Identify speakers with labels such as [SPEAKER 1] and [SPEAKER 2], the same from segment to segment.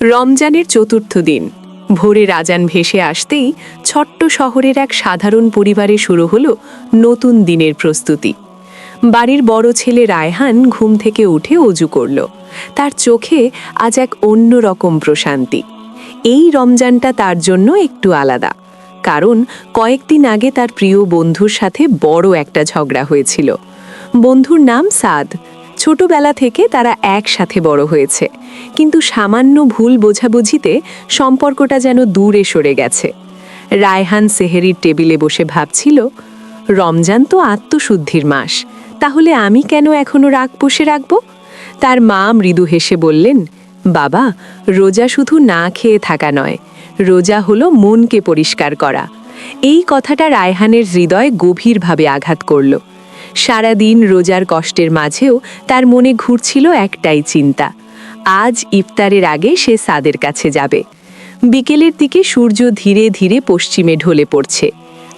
[SPEAKER 1] রমজানের চতুর্থ দিন। ভোরে রাজান ভেসে আসতেই ছোট্ট শহরের এক সাধারণ পরিবারে শুরু হলো নতুন দিনের প্রস্তুতি। বাড়ির বড় ছেলে রায়হান ঘুম থেকে উঠে অজু করল। তার চোখে আজ এক অন্য রকম প্রশান্তি। এই রমজানটা তার জন্য একটু আলাদা। কারণ কয়েকদিন আগে তার প্রিয় বন্ধুর সাথে বড় একটা ঝগড়া হয়েছিল। বন্ধুর নাম সাদ। ছোটবেলা থেকে তারা একসাথে বড় হয়েছে। কিন্তু সামান্য ভুল বোঝাবুঝিতে সম্পর্কটা যেন দূরে সরে গেছে। রায়হান সেহেরির টেবিলে বসে ভাবছিল, রমজান তো আত্মশুদ্ধির মাস, তাহলে আমি কেন এখনও রাগ পুষে রাখব? তার মা মৃদু হেসে বললেন, বাবা, রোজা শুধু না খেয়ে থাকা নয়, রোজা হলো মনকে পরিষ্কার করা। এই কথাটা রায়হানের হৃদয় গভীরভাবে আঘাত করল। সারাদিন রোজার কষ্টের মাঝেও তার মনে ঘুরছিল একটাই চিন্তা। আজ ইফতারের আগে সে সাদের কাছে যাবে। বিকেলের দিকে সূর্য ধীরে ধীরে পশ্চিমে ঢলে পড়ছে।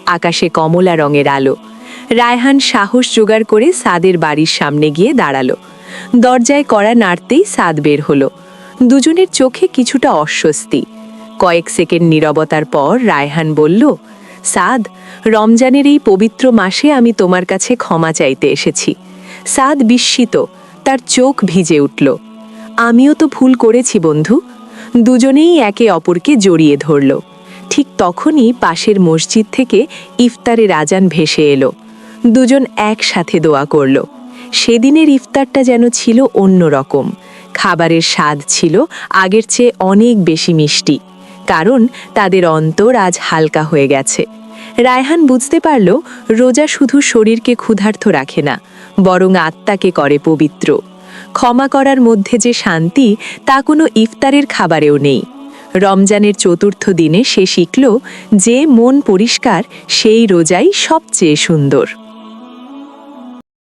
[SPEAKER 1] আকাশে কমলা রঙের আলো। রায়হান সাহস জোগাড় করে সাদের বাড়ির সামনে গিয়ে দাঁড়াল। দরজায় কড়া নাড়তেই সাদ বের হলো। দুজনের চোখে কিছুটা অস্বস্তি। কয়েক সেকেন্ড নীরবতার পর রায়হান বলল সাদ, রমজানের এই পবিত্র মাসে আমি তোমার কাছে ক্ষমা চাইতে এসেছি। সাদ বিস্মিত, তার চোখ ভিজে উঠল। আমিও তো ভুল করেছি বন্ধু। দুজনেই একে অপরকে জড়িয়ে ধরল। ঠিক তখনই পাশের মসজিদ থেকে ইফতারের আজান ভেসে এলো। দুজন একসাথে দোয়া করল। সেদিনের ইফতারটা যেন ছিল অন্যরকম। খাবারের স্বাদ ছিল আগের চেয়ে অনেক বেশি মিষ্টি। কারণ তাদের অন্তর আজ হালকা হয়ে গেছে। রায়হান বুঝতে পারল, রোজা শুধু শরীরকে ক্ষুধার্ত রাখে না, বরং আত্মাকে করে পবিত্র। ক্ষমা করার মধ্যে যে শান্তি, তা কোনো ইফতারের খাবারেও নেই। রমজানের চতুর্থ দিনে সে শিখল যে মন পরিষ্কার, সেই রোজাই সবচেয়ে সুন্দর।